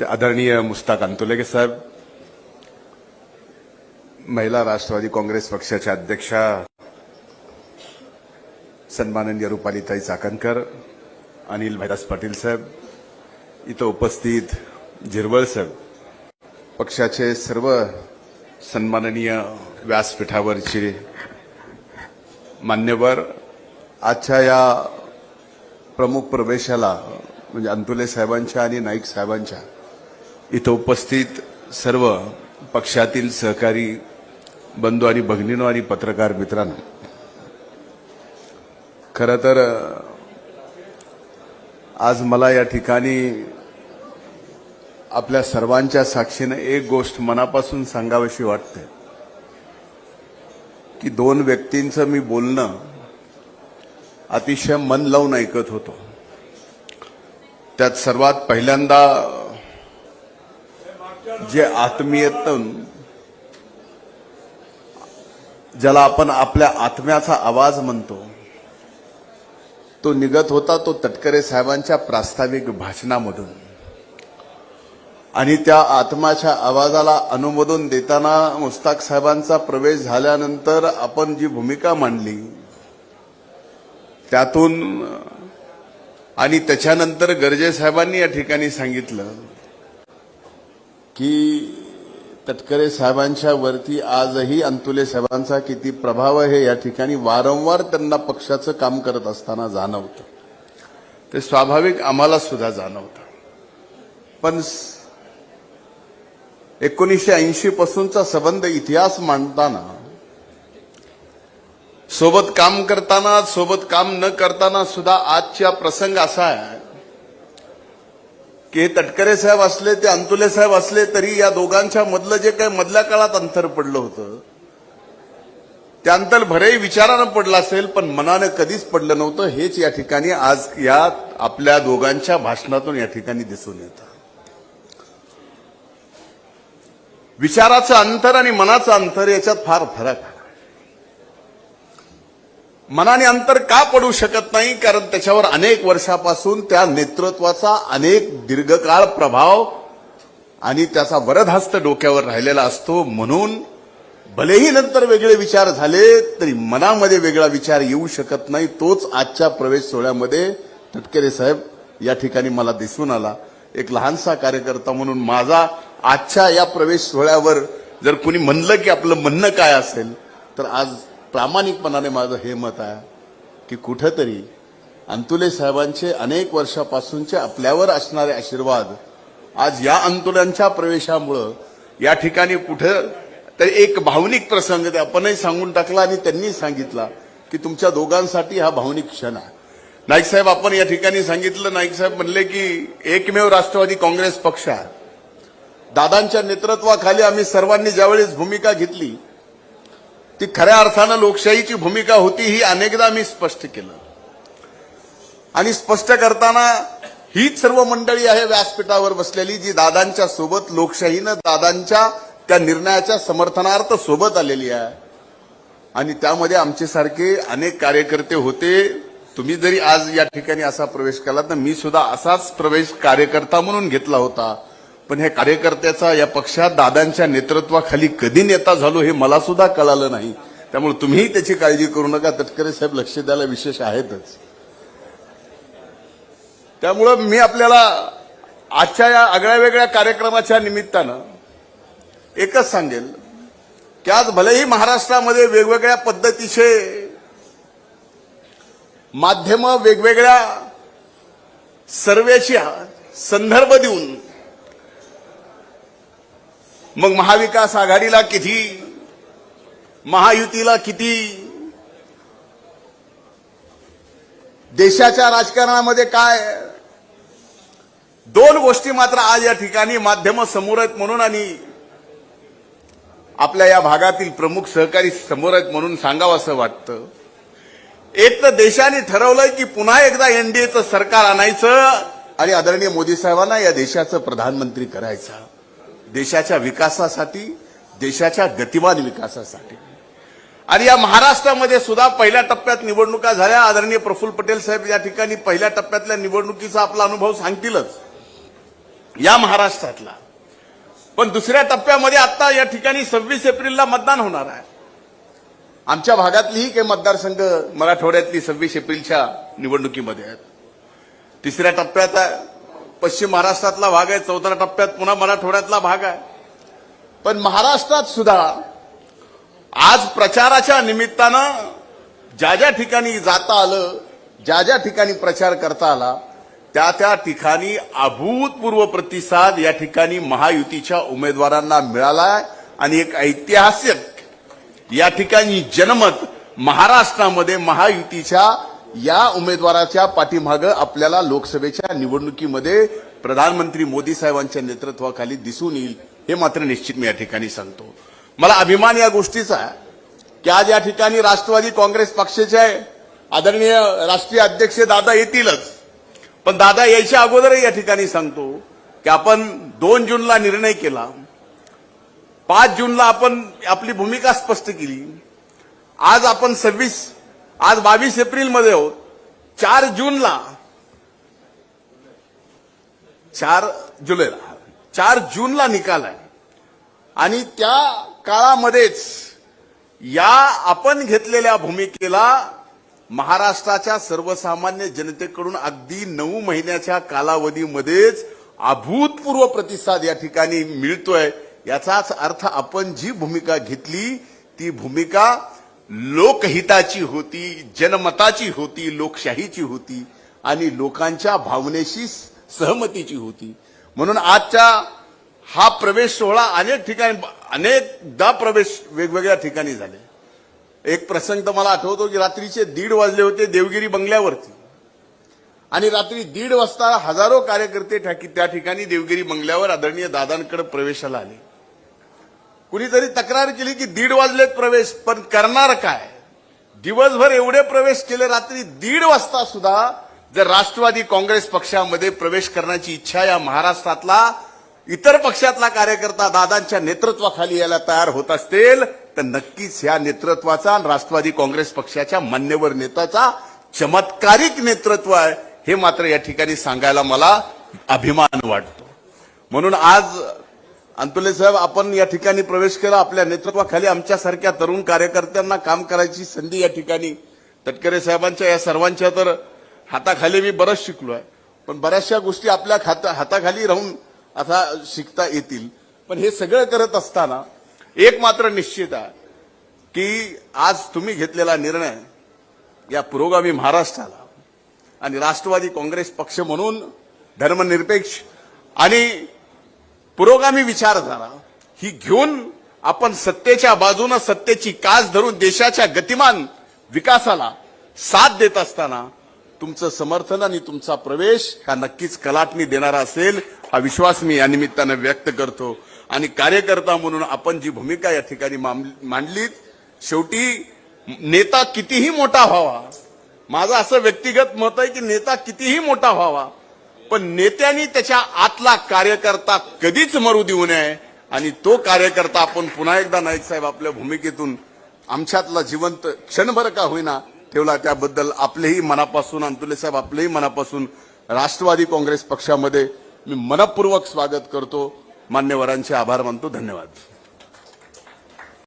ते आदरणीय मुस्ताक अंतुलेगे साहेब महिला राष्ट्रवादी काँग्रेस पक्षाच्या अध्यक्षा सन्माननीय रुपालीताई चाकणकर अनिल भैदास पाटील साहेब इथं उपस्थित झिरवळ साहेब पक्षाचे सर्व सन्माननीय व्यासपीठावरचे मान्यवर आजच्या या प्रमुख प्रवेशाला म्हणजे अंतुले साहेबांच्या आणि नाईक साहेबांच्या इथं उपस्थित सर्व पक्षातील सहकारी बंधू आणि भगिनीनो आणि पत्रकार मित्रांनो खरं तर आज मला या ठिकाणी आपल्या सर्वांच्या साक्षीनं एक गोष्ट मनापासून सांगावीशी वाटते की दोन व्यक्तींचं मी बोलणं अतिशय मन लावून ऐकत होतो. त्यात सर्वात पहिल्यांदा जे आत्मीयतून ज्याला आपण आपल्या आत्म्याचा आवाज म्हणतो तो निघत होता तो तटकरे साहेबांच्या प्रास्ताविक भाषणामधून. आणि त्या आत्माच्या आवाजाला अनुमोदन देताना मुस्ताक साहेबांचा प्रवेश झाल्यानंतर आपण जी भूमिका मांडली त्यातून आणि त्याच्यानंतर गर्जे साहेबांनी या ठिकाणी सांगितलं की तटकरे साहेबांच्या वरती आजही अंतुले साहेबांचा किती प्रभाव आहे या ठिकाणी वारंवार त्यांना पक्षाचं काम करत असताना जाणवतं. ते स्वाभाविक आम्हाला सुद्धा जाणवतं. पण एकोणीसशे ऐंशी पासूनचा संबंध इतिहास मांडताना सोबत काम करताना सोबत काम न करताना सुद्धा आजच्या प्रसंग असा आहे की हे तटकरे साहेब असले ते अंतुले साहेब असले तरी या दोघांच्या मधलं जे काही मधल्या काळात अंतर पडलं होतं ते अंतर भरेही विचारानं पडलं असेल पण मनानं कधीच पडलं नव्हतं. हेच या ठिकाणी आज या आपल्या दोघांच्या भाषणातून या ठिकाणी दिसून येतं. विचाराचं अंतर आणि मनाचं अंतर याच्यात फार फरक आहे. मनाने अंतर का पडू शकत नाही? कारण त्याच्यावर अनेक वर्षापासून त्या नेतृत्वाचा अनेक दीर्घकाळ प्रभाव आणि त्याचा वरदहस्त डोक्यावर राहिलेला असतो. म्हणून भलेही नंतर वेगळे विचार झाले तरी मनामध्ये वेगळा विचार येऊ शकत नाही. तोच आजच्या प्रवेश सोहळ्यामध्ये तटकरे साहेब या ठिकाणी मला दिसून आला. एक लहानसा कार्यकर्ता म्हणून माझा आजच्या या प्रवेश सोहळ्यावर जर कुणी म्हणलं की आपलं म्हणणं काय असेल तर आज प्रामाणिकपणाने माझं हे मत आहे की कुठंतरी अंतुले साहेबांचे अनेक वर्षापासूनचे आपल्यावर असणारे आशीर्वाद आज या अंतुल्यांच्या प्रवेशामुळं या ठिकाणी कुठं तर एक भावनिक प्रसंग ते आपणही सांगून टाकला आणि त्यांनी सांगितला की तुमच्या दोघांसाठी हा भावनिक क्षण आहे. नाईक साहेब आपण या ठिकाणी सांगितलं नाईक साहेब म्हणले की एकमेव राष्ट्रवादी काँग्रेस पक्ष आहे. दादांच्या नेतृत्वाखाली आम्ही सर्वांनी ज्यावेळेस भूमिका घेतली ती खऱ्या अर्थानं लोकशाहीची भूमिका होती ही अनेकदा मी स्पष्ट केलं. आणि स्पष्ट करताना हीच सर्व मंडळी आहे व्यासपीठावर बसलेली जी दादांच्या सोबत लोकशाहीनं दादांच्या त्या निर्णयाच्या समर्थनार्थ सोबत आलेली आहे. आणि त्यामध्ये आमच्यासारखे अनेक कार्यकर्ते होते. तुम्ही जरी आज या ठिकाणी असा प्रवेश केला तर मी सुद्धा असाच प्रवेश कार्यकर्ता म्हणून घेतला होता. पण हे कार्यकर्त्याचा या पक्षात दादांच्या नेतृत्वाखाली कधी नेता झालो हे मला सुद्धा कळालं नाही. त्यामुळे तुम्हीही त्याची काळजी करू नका. तटकरे साहेब लक्ष द्यायला विशेष आहेतच. त्यामुळं मी आपल्याला आजच्या या आगळ्या वेगळ्या कार्यक्रमाच्या निमित्तानं एकच सांगेल की आज भलेही महाराष्ट्रामध्ये वेगवेगळ्या पद्धतीचे माध्यम वेगवेगळ्या सर्वेच्या संदर्भ देऊन मग महाविकास आघाडीला किती? महायुतीला किती? देशाच्या राजकारणामध्ये काय? दोन गोष्टी मात्र आज या ठिकाणी माध्यम समोर आहेत म्हणून आणि आपल्या या भागातील प्रमुख सहकारी समोर आहेत म्हणून सांगावं असं वाटतं. एक तर देशाने ठरवलंय की पुन्हा एकदा एनडीएचं सरकार आणायचं आणि आदरणीय मोदी साहेबांना या देशाचं प्रधानमंत्री करायचं. देशाच्या विकासासाठी देशाच्या गतिमान विकासासाठी. आणि या महाराष्ट्रामध्ये सुद्धा पहिल्या टप्प्यात निवडणुका झाल्या. आदरणीय प्रफुल्ल पटेल साहेब या ठिकाणी पहिल्या टप्प्यातल्या निवडणुकीचा आपला अनुभव सांगतीलच. या महाराष्ट्रातला. पण दुसऱ्या टप्प्यामध्ये आता या ठिकाणी सव्वीस एप्रिलला मतदान होणार आहे. आमच्या भागातलीही काही मतदारसंघ मराठवाड्यातली सव्वीस एप्रिलच्या निवडणुकीमध्ये आहेत. तिसऱ्या टप्प्यात पश्चिम महाराष्ट्रातला भाग आहे चौथ्या टप्प्यात पुन्हा मराठवाड्यातला भाग आहे. पण महाराष्ट्रात सुद्धा आज प्रचाराच्या निमित्तानं ज्या ज्या ठिकाणी जाता आलं ज्या ज्या ठिकाणी प्रचार करता आला त्या त्या ठिकाणी अभूतपूर्व प्रतिसाद या ठिकाणी महायुतीच्या उमेदवारांना मिळालाय. आणि एक ऐतिहासिक या ठिकाणी जनमत महाराष्ट्रामध्ये महायुतीच्या या उमेदवाराच्या पाठीमागं आपल्याला लोकसभेच्या निवडणुकीमध्ये प्रधानमंत्री मोदी साहेबांच्या नेतृत्वाखाली दिसून येईल हे मात्र निश्चित मी या ठिकाणी सांगतो. मला अभिमान या गोष्टीचा आहे की आज या ठिकाणी राष्ट्रवादी काँग्रेस पक्षाचे आदरणीय राष्ट्रीय अध्यक्ष दादा येतीलच. पण दादा यायच्या अगोदरही या ठिकाणी सांगतो की आपण दोन जूनला निर्णय केला. पाच जूनला आपण आपली भूमिका स्पष्ट केली. आज आपण सव्वीस आज बावीस एप्रिलमध्ये आहोत चार जूनला. चार जुलैला. चार जूनला निकाल आहे. आणि त्या काळामध्येच या आपण घेतलेल्या भूमिकेला महाराष्ट्राच्या सर्वसामान्य जनतेकडून अगदी नऊ महिन्याच्या कालावधीमध्येच अभूतपूर्व प्रतिसाद या ठिकाणी मिळतोय. याचाच अर्थ आपण जी भूमिका घेतली ती भूमिका लोकहिताची होती जनमताची होती लोकशाहीची होती आणि लोकांच्या भावनेशी सहमतीची होती. म्हणून आजच्या हा प्रवेश सोहळा अनेक ठिकाणी अनेकदा प्रवेश वेगवेगळ्या ठिकाणी झाले. एक प्रसंग तर मला आठवतो की रात्रीचे दीड वाजले होते देवगिरी बंगल्यावरती. आणि रात्री दीड वाजता हजारो कार्यकर्ते त्या ठिकाणी देवगिरी बंगल्यावर आदरणीय दादांकडे प्रवेशाला आले. कुणीतरी तक्रार केली की दीड वाजलेत प्रवेश पण करणार काय? दिवसभर एवढे प्रवेश केले रात्री दीड वाजता सुद्धा जर राष्ट्रवादी काँग्रेस पक्षामध्ये प्रवेश करण्याची इच्छा या महाराष्ट्रातला इतर पक्षातला कार्यकर्ता दादांच्या नेतृत्वाखाली यायला तयार होत असतील तर नक्कीच या नेतृत्वाचा आणि राष्ट्रवादी काँग्रेस पक्षाच्या मान्यवर नेत्याचा चमत्कारिक नेतृत्व आहे हे मात्र या ठिकाणी सांगायला मला अभिमान वाटतो. म्हणून आज अंतुले साहेब आपण या ठिकाणी प्रवेश केला आपल्या नेतृत्वाखाली आमच्यासारख्या तरुण कार्यकर्त्यांना काम करायची संधी या ठिकाणी. तटकरे साहेबांच्या या सर्वांच्या तर हाताखाली मी बरंच शिकलो आहे. पण बऱ्याचशा गोष्टी आपल्या खात हाताखाली राहून आता शिकता येतील. पण हे सगळं करत असताना एक मात्र निश्चित आहे की आज तुम्ही घेतलेला निर्णय या पुरोगामी महाराष्ट्राला आणि राष्ट्रवादी काँग्रेस पक्ष म्हणून धर्मनिरपेक्ष आणि पुरोगामी विचारधारा ही घेऊन आपण सत्तेच्या बाजूनं सत्तेची कास धरून देशाच्या गतिमान विकासाला साथ देत असताना तुमचं समर्थन आणि तुमचा प्रवेश हा नक्कीच कलाटणी देणारा असेल हा विश्वास मी या निमित्तानं व्यक्त करतो. आणि कार्यकर्ता म्हणून आपण जी भूमिका या ठिकाणी मांडलीत शेवटी नेता कितीही मोठा व्हावा माझं असं व्यक्तिगत मत आहे की नेता कितीही मोठा व्हावा पण नेत्यांनी त्याच्या आतला कार्यकर्ता कधीच मरू देऊ नये आणि तो कार्यकर्ता आपण पुन्हा एकदा नाईक साहेब आपल्या भूमिकेतून आमच्यातला जिवंत क्षणभर का होईना ठेवला त्याबद्दल आपलेही मनापासून अंतुले साहेब आपलेही मनापासून राष्ट्रवादी काँग्रेस पक्षामध्ये मी मनपूर्वक स्वागत करतो. मान्यवरांचे आभार मानतो. धन्यवाद.